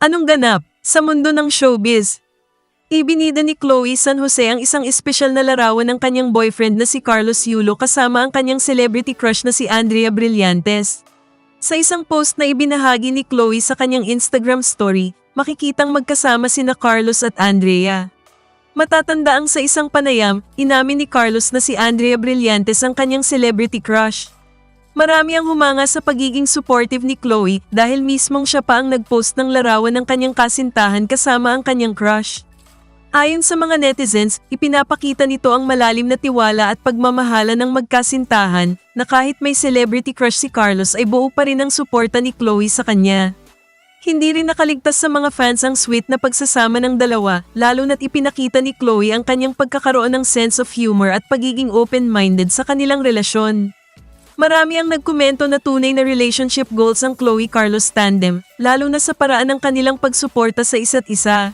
Anong ganap sa mundo ng showbiz? Ibinida ni Chloe San Jose ang isang espesyal na larawan ng kanyang boyfriend na si Carlos Yulo kasama ang kanyang celebrity crush na si Andrea Brillantes. Sa isang post na ibinahagi ni Chloe sa kanyang Instagram story, makikitang magkasama sina Carlos at Andrea. Matatanda ang sa isang panayam, inamin ni Carlos na si Andrea Brillantes ang kanyang celebrity crush. Marami ang humanga sa pagiging supportive ni Chloe dahil mismong siya pa ang nagpost ng larawan ng kanyang kasintahan kasama ang kanyang crush. Ayon sa mga netizens, ipinapakita nito ang malalim na tiwala at pagmamahala ng magkasintahan na kahit may celebrity crush si Carlos ay buo pa rin ang suporta ni Chloe sa kanya. Hindi rin nakaligtas sa mga fans ang sweet na pagsasama ng dalawa, lalo na't ipinakita ni Chloe ang kanyang pagkakaroon ng sense of humor at pagiging open-minded sa kanilang relasyon. Marami ang nagkomento na tunay na relationship goals ang Chloe Carlos tandem, lalo na sa paraan ng kanilang pagsuporta sa isa't isa.